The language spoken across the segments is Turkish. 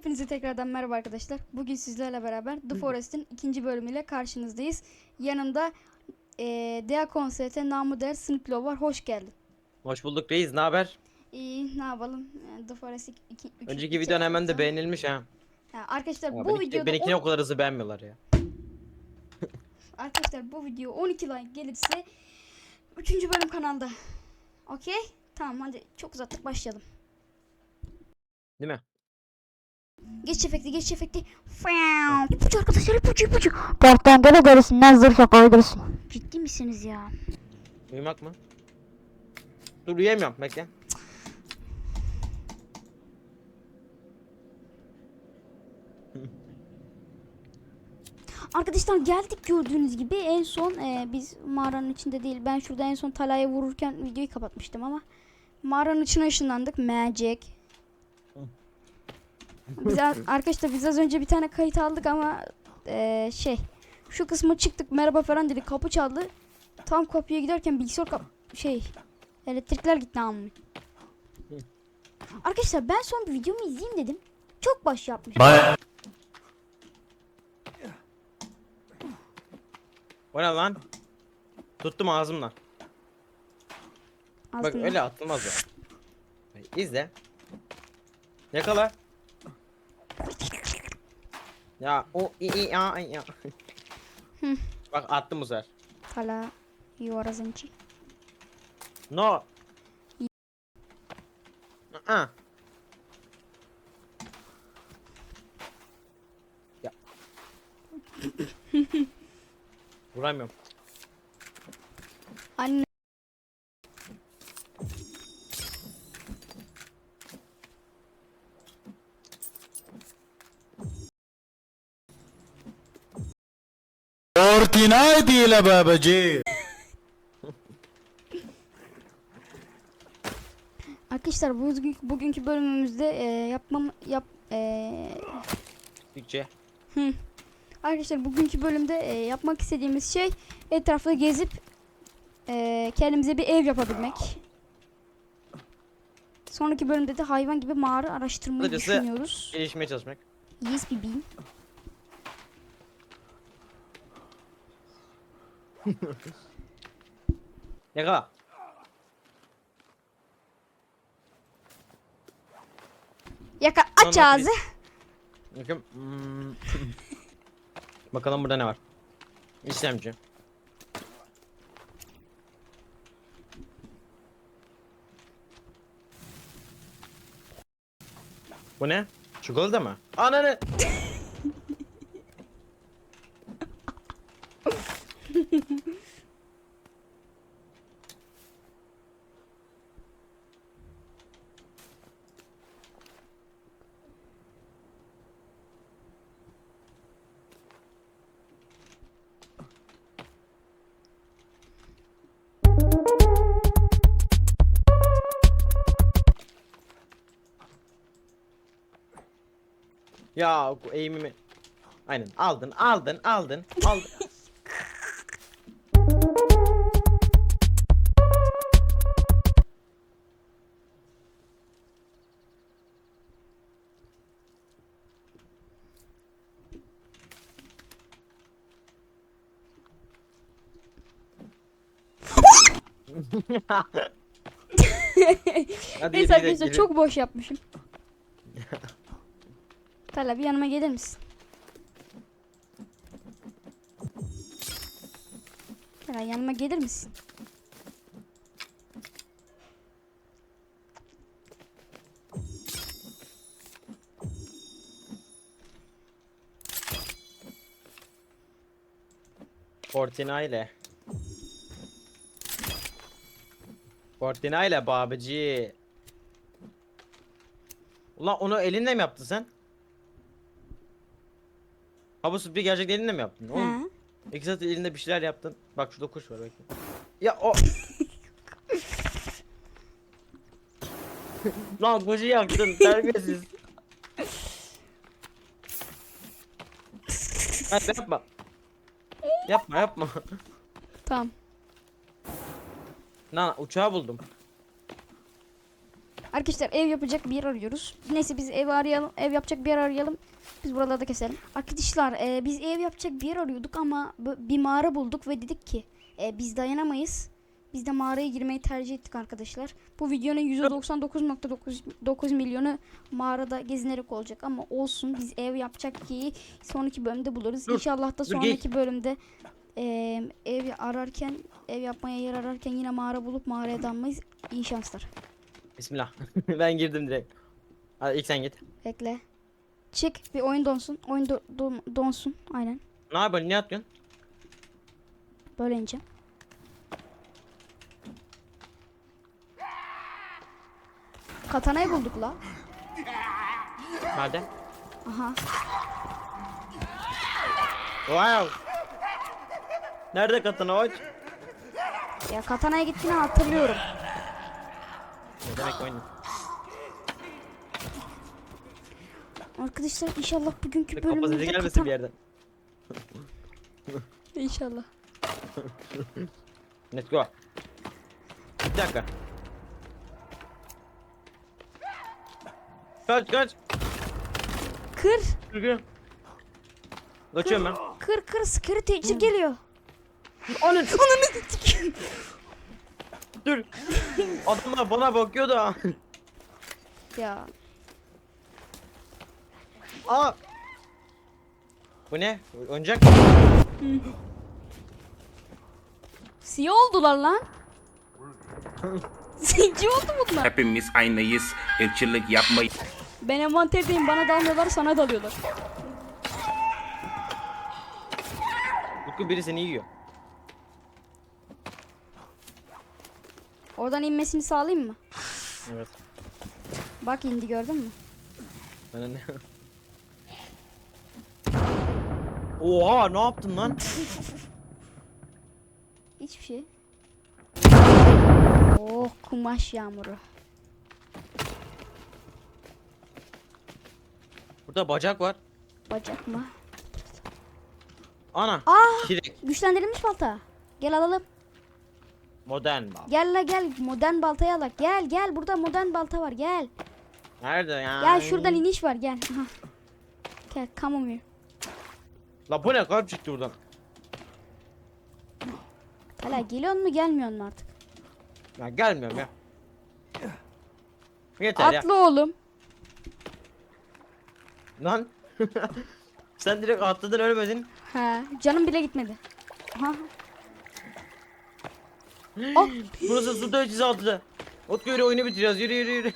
Hepinize tekrardan merhaba arkadaşlar. Bugün sizlerle beraber The Forest'in ikinci bölümüyle karşınızdayız. Yanımda eee Dea Konsete namı der Sniplo var. Hoş geldin. Hoş bulduk reis. Ne haber? İyi ne yapalım? Yani The Forest 2 2 Önceki videon hemen de beğenilmiş ha. Arkadaşlar bu benimki- videoda benimkini on- o kadar hızlı beğenmiyorlar ya. arkadaşlar bu video 12 like gelirse 3. bölüm kanalda. Okey? Tamam hadi çok uzattık başlayalım. Değil mi? Geç efekti geç efekti. İpucu arkadaşlar ipucu ipucu. Kertenkele derisinden zırh yapabilirsin. Ciddi misiniz ya? Uyumak mı? Dur uyuyamıyorum bekle. Arkadaşlar geldik gördüğünüz gibi en son e, biz mağaranın içinde değil ben şurada en son Tala'ya vururken videoyu kapatmıştım ama mağaranın içine ışınlandık Magic. Biz a- arkadaşlar biz az önce bir tane kayıt aldık ama e, şey şu kısma çıktık merhaba falan dedik kapı çaldı. Tam kapıya giderken bilgisayar kap şey elektrikler gitti amma. Arkadaşlar ben son bir videomu izleyeyim dedim. Çok baş yapmış. O ne lan? Tuttum ağzımla. Bak Aslında. öyle atılmaz o. İzle. Yakala. Ya o i i ya ya. Hı. Bak attım bu sefer. Tala yuvarızınci. No. Aa. Ya. Vuramıyorum. İle babacı. Arkadaşlar bugün, bugünkü bölümümüzde e, yapmam yap e, Türkçe. arkadaşlar bugünkü bölümde e, yapmak istediğimiz şey etrafta gezip e, kendimize bir ev yapabilmek. Sonraki bölümde de hayvan gibi mağara araştırmayı Kısacası- düşünüyoruz. Gelişmeye çalışmak. Yes bebeğim. Yakala. Yaka aç Tamam, ağzı. Bakın. Hmm. Bakalım burada ne var. İşlemci. Bu ne? Çikolata mı? Ananı. Ya eğimimi. Aynen aldın aldın aldın aldın. Hadi Neyse arkadaşlar çok boş yapmışım. Tala bir yanıma gelir misin? Tala yanıma gelir misin? Fortina ile. Fortina ile babacı. Ulan onu elinle mi yaptın sen? Ha bu bir gerçek elinle mi yaptın? Oğlum, Ha? iki saat elinde bir şeyler yaptın. Bak şurada kuş var bekle. Ya o. Lan kuşu yaktın terbiyesiz. Hadi yapma. Yapma yapma. Tamam. Lan uçağı buldum. Arkadaşlar ev yapacak bir yer arıyoruz. Neyse biz ev arayalım. Ev yapacak bir yer arayalım. Biz buralarda keselim. Arkadaşlar e, biz ev yapacak bir yer arıyorduk ama bir mağara bulduk ve dedik ki e, biz dayanamayız. Biz de mağaraya girmeyi tercih ettik arkadaşlar. Bu videonun %99.9 milyonu mağarada gezinerek olacak ama olsun biz ev yapacak ki sonraki bölümde buluruz. Dur, İnşallah da sonraki bölümde e, ev ararken ev yapmaya yer ararken yine mağara bulup mağaraya dalmayız. İyi şanslar. Bismillah. ben girdim direkt. Hadi ilk sen git. Bekle. Çık bir oyun donsun. Oyun do- don- donsun. Aynen. Ne yapıyorsun? Ne yapıyorsun? Böyle ineceğim. Katanayı bulduk la. Nerede? Aha. Wow. Nerede katana hoç? Ya katanaya gittiğini hatırlıyorum. Ne demek oyun? Arkadaşlar inşallah bugünkü Kafa sesi bölümümüzde gelmesin katan... bir yerden. İnşallah. Let's go. Bir dakika. Kaç kaç. Kır. Kır. Kaçıyorum ben. Kır kır scary teacher geliyor. Onun. Sikeyim. Dur. Adamlar bana bakıyor da. Ya Aa. Bu ne? Oyuncak mı? siyah oldular lan. Zenci oldu bunlar. Hepimiz aynıyız. Irkçılık yapmayın. Ben envanterdeyim bana dalmıyorlar sana dalıyorlar. Utku biri seni yiyor. Oradan inmesini sağlayayım mı? Evet. Bak indi gördün mü? Bana ne? Oha ne yaptın lan? Hiçbir şey. Oh kumaş yağmuru. Burada bacak var. Bacak mı? Ana. Aa Şirek. güçlendirilmiş balta. Gel alalım. Modern bal. Gel la gel modern baltayı alak. Gel gel burada modern balta var gel. Nerede ya? Gel şuradan iniş var gel. Aha. Gel come on here. La bu ne kalp çıktı buradan. Hala geliyor mu gelmiyor mu artık? Ya gelmiyorum ya. Yeter ya. Atla oğlum. Lan. Sen direkt atladın ölmedin. Ha canım bile gitmedi. Aha. Oh. Burası su dövüşçüsü altıda. Utku yürü oyunu bitiriyoruz yürü yürü yürü.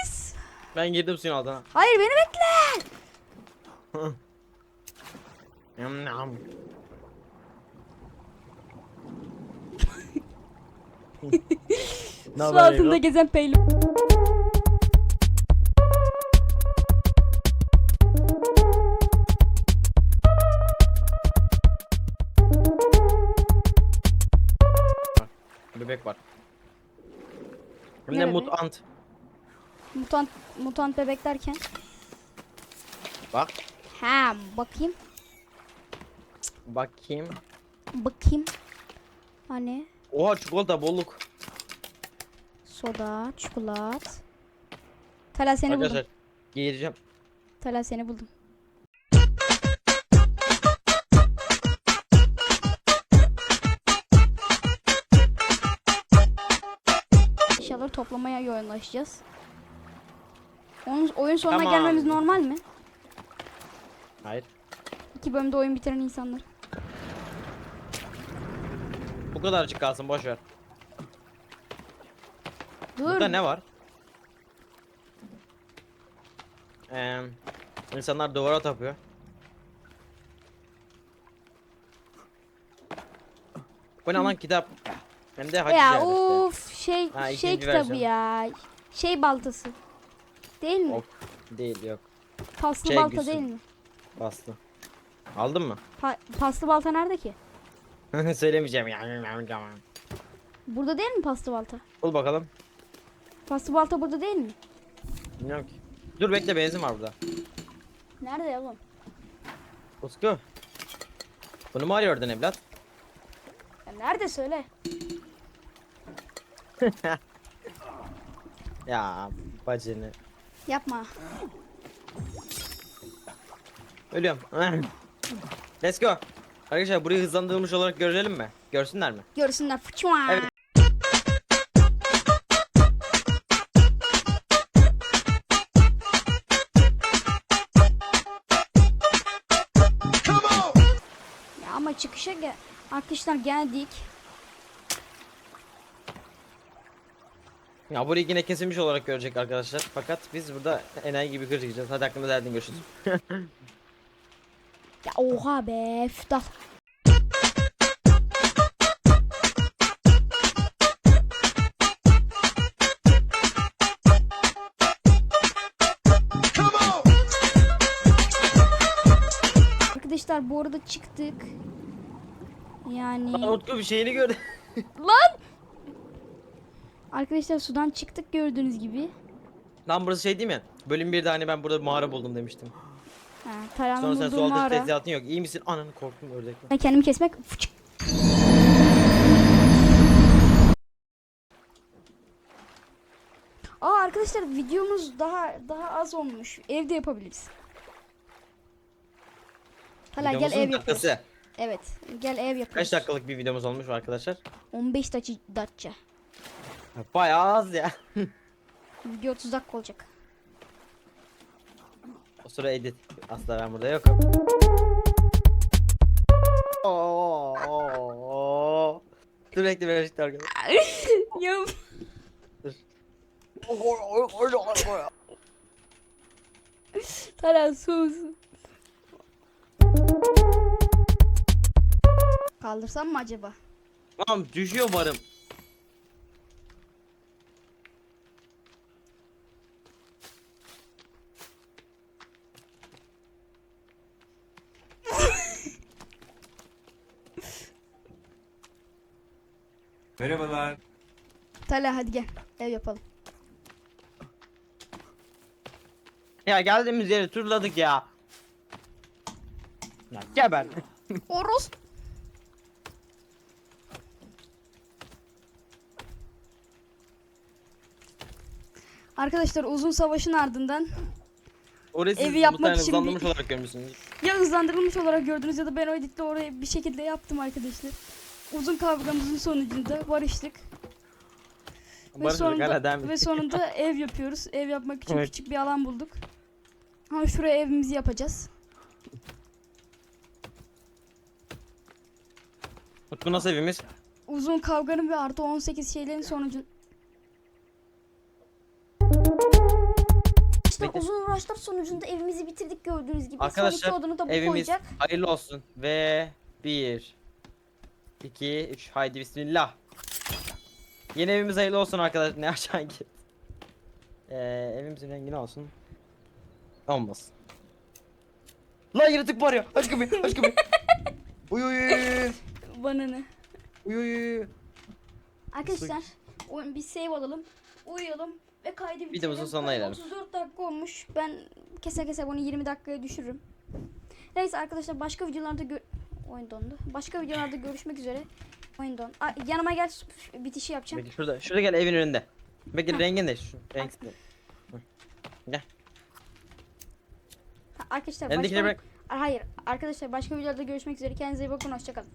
Yes. Ben girdim suyun altına. Hayır beni bekle. Yam yam. Ne Su altında gezen peylo. Bebek var. Hem Ne de mutant. Mutant mutant bebek derken. Bak. Ha bakayım. Bakayım. Bakayım. Hani Oha çikolata bolluk. soda, çikolat. Tala seni buldum. Arkadaşlar giyireceğim. Tala seni buldum. İnşallah toplamaya yoğunlaşacağız. Oyun, oyun sonuna Tamam. gelmemiz normal mi? Hayır. İki bölümde oyun bitiren insanlar. Bu kadarcık kalsın boş ver. Dur. Burada ne var? Ee, insanlar duvara tapıyor. Bu ne lan kitap? Hem de Hacı Ya uf şey Ha, şey ikinci kitabı versiyon. ya. Şey baltası. Değil mi? Ok değil yok. Paslı şey balta Gülsüm. değil mi? Bastı. Aldın mı? Pa- paslı balta nerede ki? Söylemeyeceğim ya. Burada değil mi paslı balta? Bul bakalım. Paslı balta burada değil mi? Bilmiyorum ki. Dur bekle benzin var burada. Nerede ya oğlum? Utku. Bunu mu arıyordun evlat? Ya nerede söyle. Ya bacını. Yapma. Ölüyorum. Let's go. Arkadaşlar burayı hızlandırılmış olarak görelim mi? Görsünler mi? Görsünler. Fıçma. Evet. Ya ama çıkışa gel. Arkadaşlar geldik. Ya burayı yine kesilmiş olarak görecek arkadaşlar. Fakat biz burada enayi gibi gözükeceğiz. Hadi hakkında derdin görüşürüz. Ya oha be. Füdal. Arkadaşlar bu arada çıktık. Yani Lan Utku bir şeyini gördü. lan Arkadaşlar sudan çıktık gördüğünüz gibi. Lan burası şey değil mi? Bölüm 1'de hani ben burada mağara buldum demiştim. Ha, Sonra sen bulduğu su aldırıp mağara. tezgahın yok. İyi misin? Ananı korktum ördekten. Ben kendimi kesmek. Fıçık. Aa arkadaşlar videomuz daha daha az olmuş. Evde yapabiliriz. Hala gel Videomuzun ev yapıyoruz. dakikası. Evet, gel ev yapıyoruz. Kaç dakikalık bir videomuz olmuş arkadaşlar? 15 dakika dakika. Bayağı az ya. Video 30 dakika olacak. O sıra edit. Asla ben burada yokum. Oo, oo, oo. Sürekli böyle işte arkadaşlar. ya Dur. Taran sus. Kaldırsam mı acaba? Tamam düşüyor varım. Merhabalar. Tala hadi gel. Ev yapalım. Ya geldiğimiz yeri turladık ya. Ya geber. Oros. Arkadaşlar uzun savaşın ardından Orayı siz Evi yapmak muhtemelen için hızlandırmış bir- olarak görmüşsünüz. ya hızlandırılmış olarak gördünüz ya da ben o editle orayı bir şekilde yaptım arkadaşlar. Uzun kavgamızın sonucunda barıştık. Ve Barış hala sonunda, ve sonunda ev yapıyoruz. Ev yapmak için Evet. küçük bir alan bulduk. Ama şuraya evimizi yapacağız. Utku nasıl evimiz? Uzun kavganın ve artı 18 şeylerin sonucu. İşte Bekle. uzun uğraşlar sonucunda evimizi bitirdik gördüğünüz gibi. Arkadaşlar Son iki odunu da bu evimiz koyacak. hayırlı olsun. Ve 1 2 3 haydi bismillah. Yeni evimiz hayırlı olsun arkadaşlar. Ne aşağı git. Ee, evimizin rengi ne olsun? Olmasın. Lan yaratık var ya. Aç kapıyı. Aç kapıyı. uy uy uy. Bana ne? Uy uy uy. Arkadaşlar oyun bir save alalım. Uyuyalım ve kaydı bitirelim. Videomuzun sonuna gelelim. 34 dakika olmuş. Ben kese kese bunu 20 dakikaya düşürürüm. Neyse arkadaşlar başka videolarda gör... Oyun dondu. Başka videolarda görüşmek üzere. Oyun don. Aa, yanıma gel bitişi yapacağım. Bekle şurada. Şurada gel evin önünde. Bekle rengin ne? Şu renk. Gel. Ha, Arkadaşlar başka... bırak. Hayır arkadaşlar başka videolarda görüşmek üzere. Kendinize iyi bakın. Hoşçakalın.